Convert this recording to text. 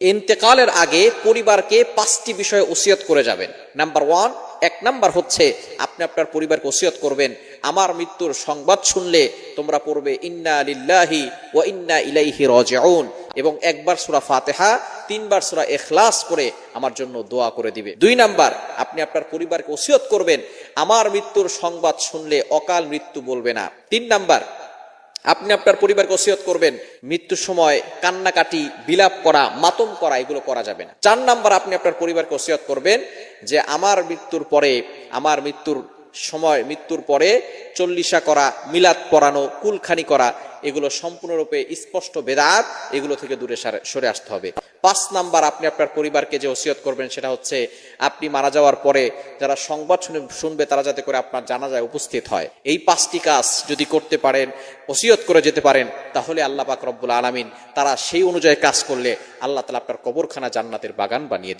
ইন্তেকালের আগে পরিবারকে পাঁচটি বিষয়ে ওসিয়ত করে যাবেন। নাম্বার ওয়ান এক নাম্বার হচ্ছে আপনি আপনার পরিবারকে ওসিয়ত করবেন, আমার মৃত্যুর সংবাদ শুনলে তোমরা পড়বে, ইন্না লিল্লাহি ও ইন্না ইলাইহি রাজিউন। এবং একবার সূরা ফাতিহা, তিনবার সূরা ইখলাস করে আমার জন্য দোয়া করে দিবে। দুই নাম্বার, আপনি আপনার পরিবারকে ওসিয়ত করবেন, আমার মৃত্যুর সংবাদ শুনলে অকাল মৃত্যু বলবে না। তিন নাম্বার আপনি আপনার পরিবারকে ওসিয়ত করবেন, মৃত্যুর সময় কান্নাকাটি, বিলাপ করা, মাতম করা, এগুলো করা যাবে না। চার নাম্বার আপনি আপনার পরিবারকে ওসিয়ত করবেন যে, আমার মৃত্যুর পরে, আমার মৃত্যুর সময় মৃত্যুর পরে চল্লিশা করা, মিলাদ পরানো কুলখানি করা, এগুলো সম্পূর্ণরূপে স্পষ্ট বেদাত, এগুলো থেকে দূরে সারে- আসতে হবে পাঁচ নাম্বার আপনি আপনার পরিবারকে যে ওসিয়ত করবেন সেটা হচ্ছে আপনি মারা যাওয়ার পরে যারা সংবাদ শুনে শুনবে তারা যাতে করে আপনার জানা যায় উপস্থিত হয় এই পাঁচটি কাজ যদি করতে পারেন, ওসিয়ত করে যেতে পারেন, তাহলে আল্লাহ পাক রব্বুল আলামিন তারা সেই অনুযায়ী কাজ করলে আল্লাহ তালা আপনার কবরখানা জান্নাতের বাগান বানিয়ে।